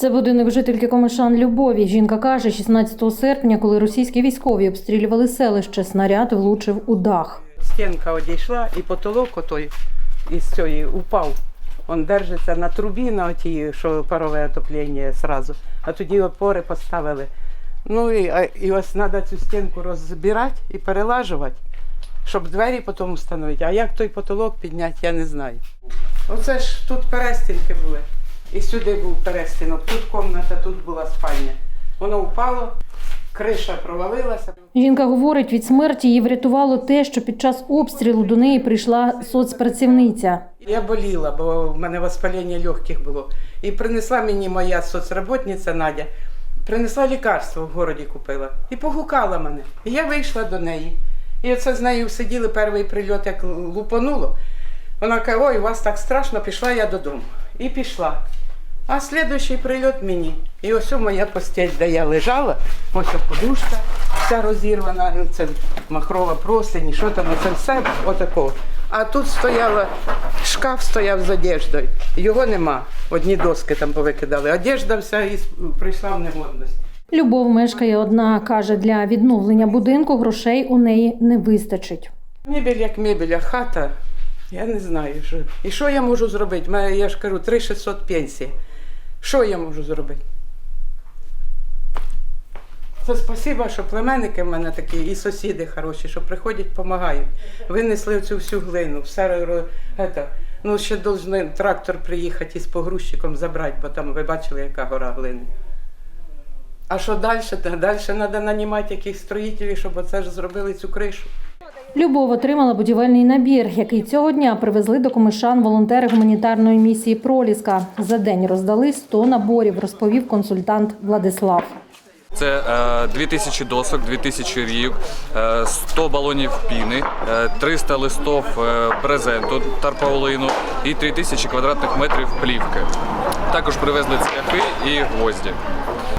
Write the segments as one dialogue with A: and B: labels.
A: Це будинок жительки Комишан Любові. Жінка каже, 16 серпня, коли російські військові обстрілювали селище, снаряд влучив у дах.
B: Стінка одійшла і потолок отой із цієї упав. Він держиться на трубі, на отій, що парове отоплення зразу. А тоді опори поставили. Ну і, і ось треба цю стінку розбирати і перелажувати, щоб двері потім встановити. А як той потолок підняти, я не знаю. Оце ж тут перестінки були. І сюди був перестінок, тут кімната, тут була спальня. Воно впало, криша провалилася.
A: Жінка говорить, від смерті її врятувало те, що під час обстрілу до неї прийшла соцпрацівниця.
B: Я боліла, бо в мене воспалення легких було. І принесла мені моя соцработниця Надя, принесла лікарство в городі купила і погукала мене. І я вийшла до неї. І оце з нею сиділи перший прильот, як лупануло. Вона каже, ой, у вас так страшно, пішла я додому. І пішла. А слідуючий прильот мені. І ось моя постіль, де я лежала, ось подушка вся розірвана, це махрова простині, що там, це все отакого. А тут стояла, шкаф стояв з одеждою. Його нема. Одні доски там повикидали. Одежда вся і прийшла в негодність.
A: Любов мешкає одна. каже, для відновлення будинку грошей у неї не вистачить.
B: Мебель як мебель, а хата, я не знаю. Що. І що я можу зробити? Я ж кажу, 3600 пенсії. Що я можу зробити? Це спасіба, що племенники в мене такі, і сусіди хороші, що приходять, допомагають. Винесли цю всю глину, все это, ну ще должен трактор приїхати із погрузчиком забрати, бо там ви бачили, яка гора глини. А що далі? Далі треба нанімати якихось строїтелів, щоб оце ж зробили цю кришу.
A: Любов отримала будівельний набір, який цього дня привезли до комишан волонтери гуманітарної місії Проліска. За день роздали 100 наборів, розповів консультант Владислав.
C: Це е, 2000 досок, 2000 рік, е, 100 балонів піни, е, 300 листов е, брезенту тарпаулину і 3000 квадратних метрів плівки. Також привезли цвяхи і гвозді.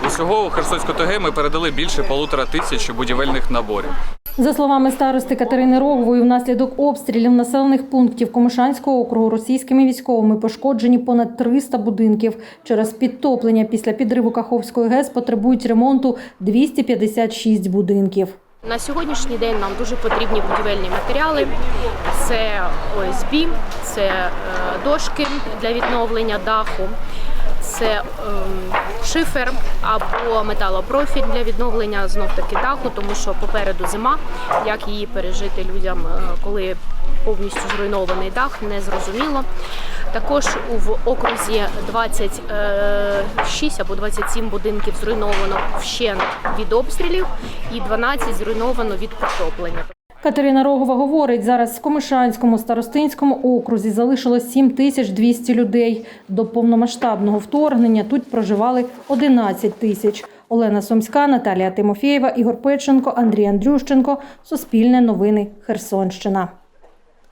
C: Усього у Херсонську ТГ ми передали більше полутора тисяч будівельних наборів.
A: За словами старости Катерини Рогової, внаслідок обстрілів населених пунктів Комишанського округу російськими військовими пошкоджені понад 300 будинків. Через підтоплення після підриву Каховської ГЕС потребують ремонту 256 будинків.
D: На сьогоднішній день нам дуже потрібні будівельні матеріали. Це ОСБ, це е, дошки для відновлення даху, це ем, шифер або металопрофіль для відновлення знов таки даху, тому що попереду зима. Як її пережити людям, е, коли повністю зруйнований дах, не зрозуміло. Також в окрузі 26 або 27 будинків зруйновано вщент від обстрілів і 12 зруйновано від підтоплення.
A: Катерина Рогова говорить, зараз в Комишанському старостинському окрузі залишилось 7200 людей. До повномасштабного вторгнення тут проживали 11 тисяч. Олена Сомська, Наталія Тимофєєва, Ігор Печенко, Андрій Андрющенко. Суспільне новини. Херсонщина.